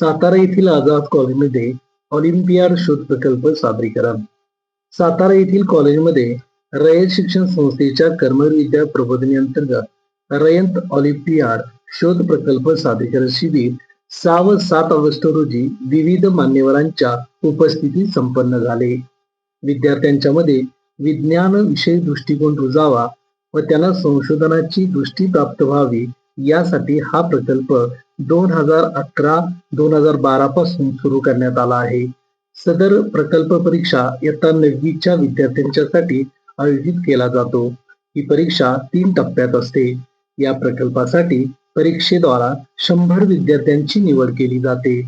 सातारा येथील आझाद कॉलेजमध्ये ऑलिम्पियाड शोध प्रकल्प सादरीकरण. सातारा येथील कॉलेजमध्ये रयत शिक्षण संस्थेच्या कर्मवीर विद्या प्रबोधिनी रयत ऑलिम्पियाड शोध प्रकल्प सादरीकरण शिबिर सहा व सात ऑगस्ट रोजी विविध मान्यवरांच्या उपस्थितीत संपन्न झाले. विद्यार्थ्यांच्या मध्ये विज्ञान विषयी दृष्टिकोन रुजावा व त्यांना संशोधनाची दृष्टी प्राप्त व्हावी यासाठी हा प्रकल्प दोन हजार अकरा दोन हजार बारा पासून सुरू करण्यात आला आहे. सदर प्रकल्प परीक्षा इयत्ता नववीच्या विद्यार्थ्यांच्यासाठी आयोजित केला जातो. ही परीक्षा तीन टप्प्यात असते. या प्रकल्पासाठी परीक्षेद्वारा शंभर विद्यार्थ्यांची निवड केली जाते.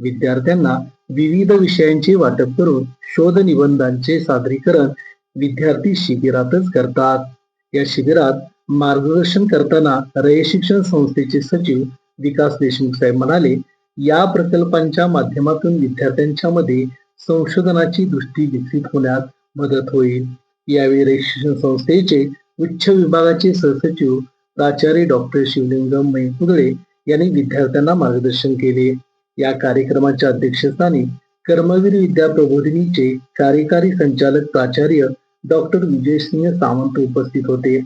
विद्यार्थ्यांना विविध विषयांचे वाटप करून शोध निबंधांचे सादरीकरण विद्यार्थी शिबिरातच करतात. या शिबिरात मार्गदर्शन करताना रय शिक्षण संस्थेचे सचिव विकास देशमुख साहेब म्हणाले या प्रकल्पांच्या माध्यमातून विद्यार्थ्यांच्या मध्ये संशोधनाची दृष्टी विकसित होण्यात मदत होईल. यावेळी रय शिक्षण संस्थेचे उच्च विभागाचे सहसचिव प्राचार्य डॉक्टर शिवलिंगम मैकुदळे यांनी विद्यार्थ्यांना मार्गदर्शन केले. या कार्यक्रमाच्या अध्यक्षस्थानी कर्मवीर विद्या प्रबोधिनीचे कार्यकारी संचालक प्राचार्य डॉक्टर विजयसिंह सावंत उपस्थित होते.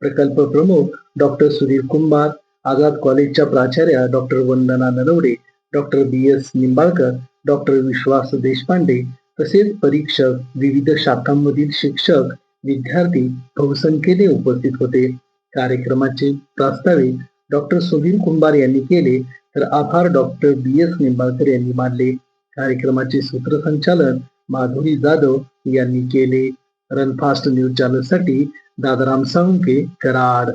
प्रकल्प प्रमुख डॉक्टर सुधीर कुंभार आझाद कॉलेजच्या प्राचार्या doctor Vandana Nanavade doctor B S Nimbalkar doctor Vishwas Deshpande तसेच परीक्षक विविध शाखांमधील शिक्षक विद्यार्थी बहुसंख्येने उपस्थित होते. कार्यक्रमाचे प्रास्ताविक डॉक्टर सुधीर कुंभार यांनी केले तर आभार डॉक्टर बी एस निंबाळकर यांनी मानले. कार्यक्रमाचे सूत्रसंचालन माधुरी जाधव यांनी केले. रनफास्ट न्यूज चॅनलसाठी दादाराम साळुंके कराड.